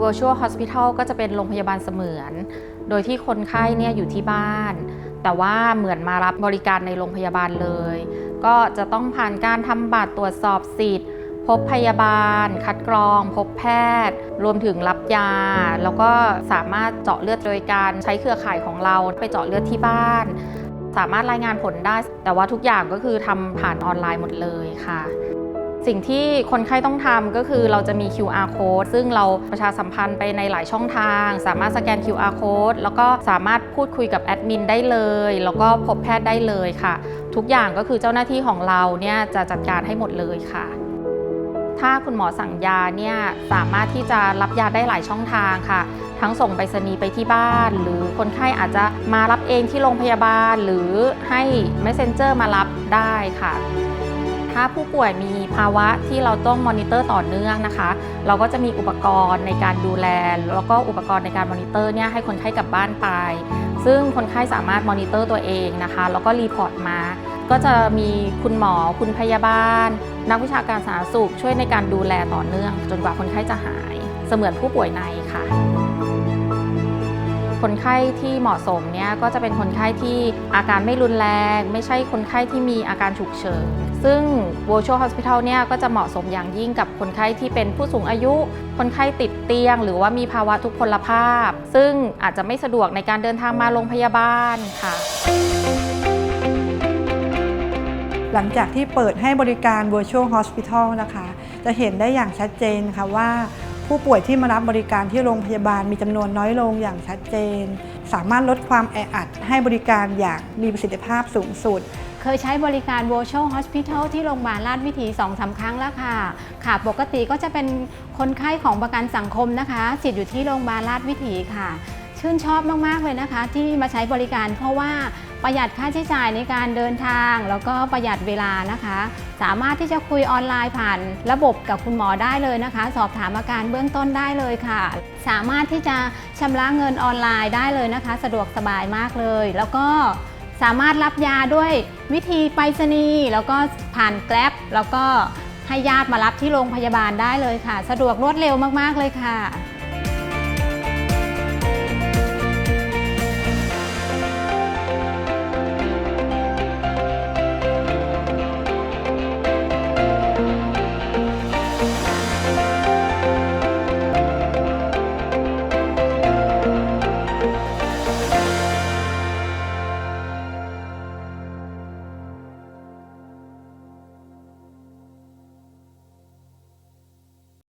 virtual hospital ก็จะเป็นโรงพยาบาลเสมือน โดยที่คนไข้เนี่ยอยู่ที่บ้าน แต่ว่าเหมือนมารับบริการในโรงพยาบาลเลย ก็จะต้องผ่านการทำบัตรตรวจสอบสิทธิ์ พบพยาบาล คัดกรอง พบแพทย์ รวมถึงรับยา แล้วก็สามารถเจาะเลือดโดยการใช้เครือข่ายของเราไปเจาะเลือดที่บ้าน สามารถรายงานผลได้ แต่ว่าทุกอย่างก็คือทำผ่านออนไลน์หมดเลยค่ะ สิ่งที่คนไข้ต้องทำก็คือเราจะมี QR code ซึ่งเราประชาสัมพันธ์ไปในหลายช่องทาง สามารถสแกน QR code แล้วก็สามารถพูดคุยกับแอดมินได้เลย แล้วก็พบแพทย์ได้เลยค่ะ ทุกอย่างก็คือเจ้าหน้าที่ของเราเนี่ยจะจัดการให้หมดเลยค่ะถ้าคุณหมอสั่งยาเนี่ยสามารถที่จะรับยาได้หลายช่องทางค่ะ ทั้งส่งไปรษณีย์ไปที่บ้าน หรือคนไข้อาจจะมารับเองที่โรงพยาบาล หรือให้ messenger มารับได้ค่ะ ถ้าผู้ป่วยมีภาวะที่เราต้องมอนิเตอร์ต่อเนื่องนะคะ เราก็จะมีอุปกรณ์ในการดูแล แล้วก็อุปกรณ์ในการมอนิเตอร์เนี่ยให้คนไข้กลับบ้านไป ซึ่งคนไข้สามารถมอนิเตอร์ตัวเองนะคะ แล้วก็รีพอร์ตมา ก็จะมีคุณหมอคุณพยาบาล นักวิชาการสาธารณสุขช่วยในการดูแลต่อเนื่อง จนกว่าคนไข้จะหาย เสมือนผู้ป่วยในค่ะ คนไข้ที่เหมาะสมเนี่ยก็จะเป็นคนไข้ที่อาการไม่รุนแรง ไม่ใช่คนไข้ที่มีอาการฉุกเฉิน ซึ่ง virtual hospital เนี่ยก็จะเหมาะสมอย่างยิ่งกับคนไข้ที่เป็นผู้สูงอายุ คนไข้ติดเตียง หรือว่ามีภาวะทุพพลภาพ ซึ่งอาจจะไม่สะดวกในการเดินทางมาโรงพยาบาลค่ะหลังจากที่เปิดให้บริการ Virtual Hospital นะคะ จะเห็นได้อย่างชัดเจนค่ะว่า ผู้ป่วยที่มารับบริการที่โรงพยาบาลมีจำนวนน้อยลงอย่างชัดเจน สามารถลดความแออัดให้บริการอย่างมีประสิทธิภาพสูงสุด เคยใช้บริการ Virtual Hospital ที่โรงพยาบาลราชวิถี2อสาครั้งแล้วค่ะ ค่ะปกติก็จะเป็นคนไข้ของประกันสังคมนะคะ สิทธิ์อยู่ที่โรงพยาบาลราชวิถีค่ะ ชื่นชอบมาก ๆ เลยนะคะ ที่มาใช้บริการเพราะว่าประหยัดค่าใช้จ่ายในการเดินทาง แล้วก็ประหยัดเวลานะคะ สามารถที่จะคุยออนไลน์ผ่านระบบกับคุณหมอได้เลยนะคะ สอบถามอาการเบื้องต้นได้เลยค่ะ สามารถที่จะชำระเงินออนไลน์ได้เลยนะคะ สะดวกสบายมากเลย แล้วก็สามารถรับยาด้วยวิธีไปรษณีย์แล้วก็ผ่านแกร็บแล้วก็ให้ญาติมารับที่โรงพยาบาลได้เลยค่ะ สะดวกรวดเร็วมาก ๆ เลยค่ะ